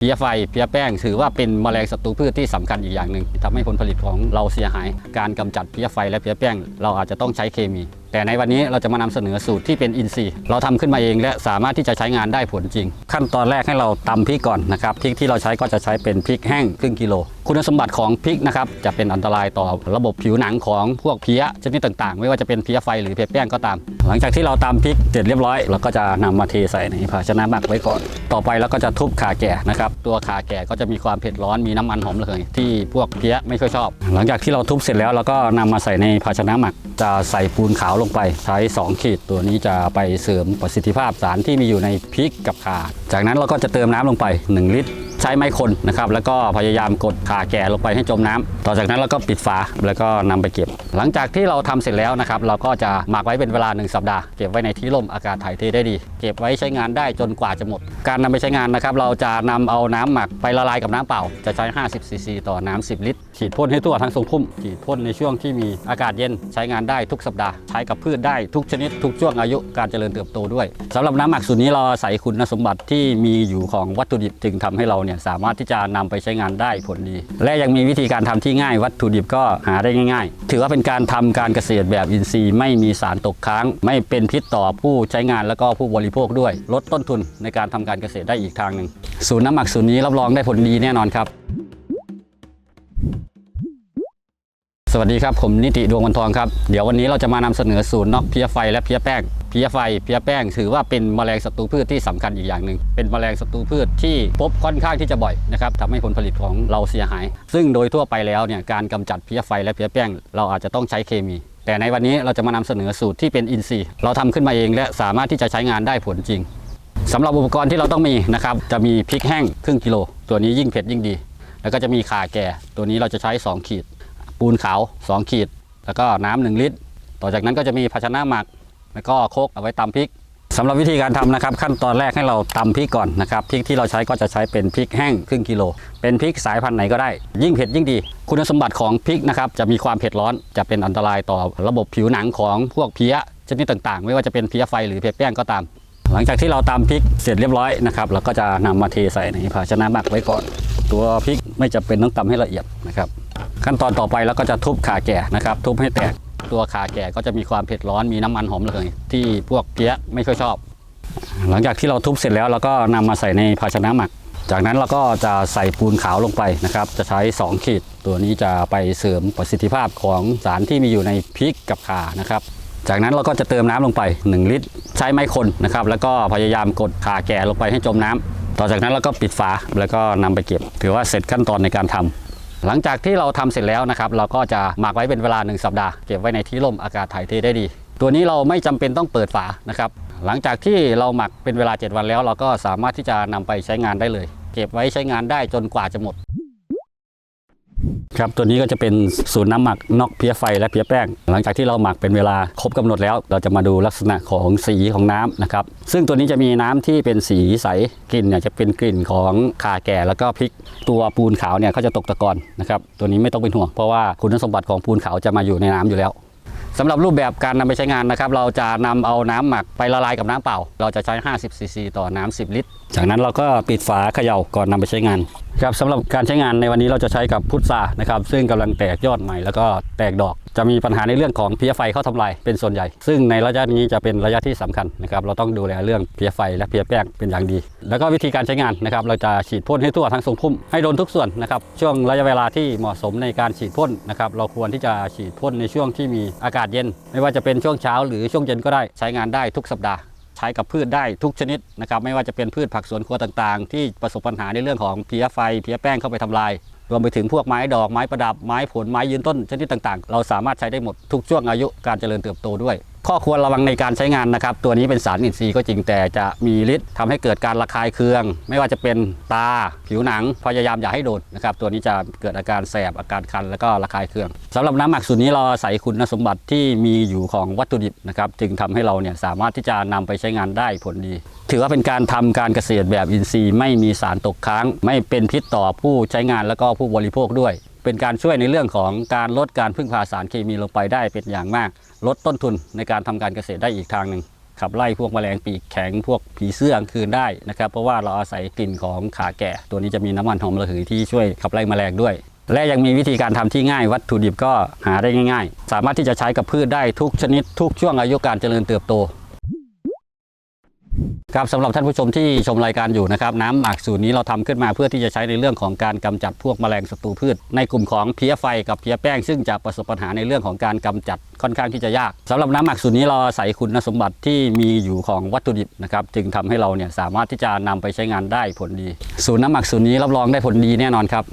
เพียไฟเพียแป้งถือว่าเป็นแมลงศัตรูพืชที่สำคัญอีกอย่างหนึ่งทำให้ผลผลิตของเราเสียหาย การกำจัดเพียไฟและเพียแป้ง เราอาจจะต้องใช้เคมีแต่ในวันนี้เราจะมานำเสนอสูตรที่เป็นอินทรีย์ เราทำขึ้นมาเองและสามารถที่จะใช้งานได้ผลจริง ขั้นตอนแรกให้เราตำพริกก่อนนะครับพริกที่เราใช้ก็จะใช้เป็นพริกแห้งครึ่งกิโล คุณสมบัติของพริกนะครับจะเป็นอันตรายต่อระบบผิวหนังของพวกเพี้ยชนิดต่างๆ ไม่ว่าจะเป็นเพี้ยไฟหรือเพี้ยแป้งก็ตาม หลังจากที่เราตำพริกเสร็จเรียบร้อยเราก็จะนำมาเทใส่ในภาชนะหมักไว้ก่อน ต่อไปเราก็จะทุบขาแก่นะครับตัวขาแก่ก็จะมีความเผ็ดร้อนมีน้ำมันหอมระเหยที่พวกเพี้ยไม่ค่อยชอบ หลังจากที่เราทุบเสร็จแล้วเราก็นำมาใส่ในภาชนะหมัก จะใส่ปูนขาวลงไป ใช้ 2 ขีดตัวนี้จะไปเสริมประสิทธิภาพสารที่มีอยู่ในพริกกับข่าจากนั้นเราก็จะเติมน้ำลงไป 1 ลิตร ใช้ไม้คนนะครับแล้วก็พยายามกดขาแก่ลงไปให้จมน้ำต่อจากนั้นเราก็ปิดฝาแล้วก็นำไปเก็บ หลังจากที่เราทำเสร็จแล้วนะครับเราก็จะหมักไว้เป็นเวลา 1 สัปดาห์เก็บไว้ในที่ร่มอากาศถ่ายเทได้ดี เก็บไว้ใช้งานได้จนกว่าจะหมด การนำไปใช้งานนะครับเราจะนำเอาน้ำหมักไปละลายกับน้ำเปล่า จะใช้ 50ซีซีต่อน้ำ10 ลิตร ฉีดพ่นให้ทั่วทั้งทรงพุ่ม ฉีดพ่นในช่วงที่มีอากาศเย็นใช้งานได้ทุกสัปดาห์ใช้กับพืชได้ทุกชนิดทุกช่วงอายุการเจริญเติบโตด้วยสำหรับน้ำหมักสูตรนี้เราอาศัยคุณสมบัติที่มีอยู่ของวัตถุดิบจึงทำให้เราเนี่ยสามารถที่จะนำไปใช้งานได้ผลดี และยังมีวิธีการทำที่ง่าย วัตถุดิบก็หาได้ง่าย ๆ ถือว่าเป็นการทำการเกษตรแบบอินทรีย์ ไม่มีสารตกค้าง ไม่เป็นพิษต่อผู้ใช้งานแล้วก็ผู้บริโภคด้วย ลดต้นทุนในการทำการเกษตรได้อีกทางหนึ่งสูตรน้ำหมักสูตรนี้รับรองได้ผลดีแน่นอนครับสวัสดีครับ ผมนิติดวงวันทองครับ เดี๋ยววันนี้เราจะมานำเสนอสูตรนอกเพี้ยไฟและเพี้ยแป้ง เพี้ยไฟเพี้ยแป้ง ถือว่าเป็นแมลงศัตรูพืชที่สำคัญอีกอย่างหนึ่งเป็นแมลงศัตรูพืชที่พบค่อนข้างที่จะบ่อยนะครับทำให้ผลผลิตของเราเสียหาย ซึ่งโดยทั่วไปแล้วเนี่ยการกำจัดเพี้ยไฟและเพี้ยแป้ง เราอาจจะต้องใช้เคมี แต่ในวันนี้เราจะมานำเสนอสูตรที่เป็นอินทรีย์ เราทำขึ้นมาเองและสามารถที่จะใช้งานได้ผลจริงสำหรับอุปกรณ์ที่เราต้องมีนะครับจะมีพริกแห้งครึ่งกิโล ตัวนี้ยิ่งเผ็ดยิ่งดี แล้วก็จะมีข่าแก่ ตัวนี้เราจะใช้ 2 ขีด ปูนขาว 2 ขีด แล้วก็น้ำหนึ่งลิตร ต่อจากนั้นก็จะมีภาชนะหมัก แล้วก็โคกเอาไว้ตำพริกสำหรับวิธีการทำนะครับ ขั้นตอนแรกให้เราตำพริกก่อนนะครับพริกที่เราใช้ก็จะใช้เป็นพริกแห้งครึ่งกิโล เป็นพริกสายพันธุ์ไหนก็ได้ ยิ่งเผ็ดยิ่งดี คุณสมบัติของพริกนะครับจะมีความเผ็ดร้อนจะเป็นอันตรายต่อระบบผิวหนังของพวกเพี้ยชนิดต่างๆ ไม่ว่าจะเป็นเพี้ยไฟหรือเพี้ยแป้งก็ตาม หลังจากที่เราตำพริกเสร็จเรียบร้อยนะครับเราก็จะนำมาเทใส่ในภาชนะหมักไว้ก่อน ตัวพริกไม่จำเป็นต้องตำให้ละเอียดนะครับขั้นตอนต่อไปเราก็จะทุบขาแก่นะครับทุบให้แตก ตัวขาแก่ก็จะมีความเผ็ดร้อนมีน้ำมันหอมระเหยที่พวกเพี้ยไม่ค่อยชอบ หลังจากที่เราทุบเสร็จแล้วเราก็นำมาใส่ในภาชนะหมัก จากนั้นเราก็จะใส่ปูนขาวลงไปนะครับ จะใช้ 2 ขีด ตัวนี้จะไปเสริมประสิทธิภาพของสารที่มีอยู่ในพริกกับข่านะครับจากนั้นเราก็จะเติมน้ำลงไป 1 ลิตร ใช้ไม้คนนะครับ แล้วก็พยายามกดขาแก่ลงไปให้จมน้ำต่อจากนั้นเราก็ปิดฝาแล้วก็นำไปเก็บ ถือว่าเสร็จขั้นตอนในการทำ หลังจากที่เราทำเสร็จแล้วนะครับเราก็จะหมักไว้เป็นเวลา 1 สัปดาห์เก็บไว้ในที่ร่มอากาศถ่ายเทได้ดี ตัวนี้เราไม่จำเป็นต้องเปิดฝานะครับหลังจากที่เราหมักเป็นเวลา 7 วันแล้ว เราก็สามารถที่จะนำไปใช้งานได้เลย เก็บไว้ใช้งานได้จนกว่าจะหมด ครับตัวนี้ก็จะเป็นสูตรน้ำหมักนอกเพี้ยไฟและเพี้ยแป้ง หลังจากที่เราหมักเป็นเวลาครบกำหนดแล้ว เราจะมาดูลักษณะของสีของน้ำนะครับซึ่งตัวนี้จะมีน้ำที่เป็นสีใสกลิ่นเนี่ยจะเป็นกลิ่นของข่าแก่แล้วก็พริกตัวปูนขาวเนี่ยเขาจะตกตะกอนนะครับตัวนี้ไม่ต้องเป็นห่วงเพราะว่าคุณสมบัติของปูนขาวจะมาอยู่ในน้ำอยู่แล้วสำหรับรูปแบบการนำไปใช้งานนะครับเราจะนำเอาน้ำหมักไปละลายกับน้ำเปล่า เราจะใช้ 50 ซีซีต่อน้ำ10 ลิตร จากนั้นเราก็ปิดฝาเขย่าก่อนนำไปใช้งาน ครับสำหรับการใช้งานในวันนี้เราจะใช้กับพุทรานะครับซึ่งกำลังแตกยอดใหม่แล้วก็แตกดอก จะมีปัญหาในเรื่องของเพี้ยไฟเข้าทำลายเป็นส่วนใหญ่ ซึ่งในระยะนี้จะเป็นระยะที่สำคัญนะครับเราต้องดูแลเรื่องเพี้ยไฟและเพี้ยแป้งเป็นอย่างดี แล้วก็วิธีการใช้งานนะครับเราจะฉีดพ่นให้ทั่วทั้งทรงพุ่มให้โดนทุกส่วนนะครับช่วงระยะเวลาที่เหมาะสมในการฉีดพ่นนะครับเราควรที่จะฉีดพ่นในช่วงที่มีอากาศเย็น ไม่ว่าจะเป็นช่วงเช้า หรือช่วงเย็นก็ได้ใช้งานได้ทุกสัปดาห์ ใช้กับพืชได้ทุกชนิดนะครับไม่ว่าจะเป็นพืชผักสวนครัวต่างๆ ที่ประสบปัญหาในเรื่องของเพี้ยไฟเพี้ยแป้งเข้าไปทำลาย รวมไปถึงพวกไม้ดอกไม้ประดับไม้ผลไม้ยืนต้นชนิดต่างๆ เราสามารถใช้ได้หมดทุกช่วงอายุการเจริญเติบโตด้วย ข้อควรระวังในการใช้งานนะครับ ตัวนี้เป็นสารอินทรีย์ก็จริงแต่จะมีฤทธิ์ทำให้เกิดการระคายเคือง ไม่ว่าจะเป็นตาผิวหนังพยายามอย่าให้โดนนะครับ ตัวนี้จะเกิดอาการแสบอาการคันแล้วก็ระคายเคืองสำหรับน้ำหมักสูตรนี้เราอาศัยคุณสมบัติที่มีอยู่ของวัตถุดิบนะครับจึงทำให้เราเนี่ยสามารถที่จะนำไปใช้งานได้ผลดี ถือว่าเป็นการทำการเกษตรแบบอินทรีย์ ไม่มีสารตกค้าง ไม่เป็นพิษต่อผู้ใช้งานแล้วก็ผู้บริโภคด้วย เป็นการช่วยในเรื่องของการลดการพึ่งพาสารเคมีลงไปได้เป็นอย่างมาก ลดต้นทุนในการทำการเกษตรได้อีกทางหนึ่งขับไล่พวกแมลงปีกแข็งพวกผีเสื้อกลางคืนได้นะครับเพราะว่าเราอาศัยกลิ่นของขาแก่ ตัวนี้จะมีน้ำมันหอมระเหยที่ช่วยขับไล่แมลงด้วย และยังมีวิธีการทำที่ง่าย วัตถุดิบก็หาได้ง่าย ๆ สามารถที่จะใช้กับพืชได้ทุกชนิดทุกช่วงอายุการเจริญเติบโต ครับสำหรับท่านผู้ชมที่ชมรายการอยู่นะครับน้ำหมักสูตรนี้เราทำขึ้นมาเพื่อที่จะใช้ในเรื่องของการกำจัดพวกแมลงศัตรูพืช ในกลุ่มของเพี้ยไฟกับเพี้ยแป้งซึ่งจะประสบปัญหาในเรื่องของการกำจัดค่อนข้างที่จะยากสำหรับน้ำหมักสูตรนี้เราอาศัยคุณสมบัติที่มีอยู่ของวัตถุดิบนะครับจึงทำให้เราเนี่ยสามารถที่จะนำไปใช้งานได้ผลดี สูตรน้ำหมักสูตรนี้รับรองได้ผลดีแน่นอนครับ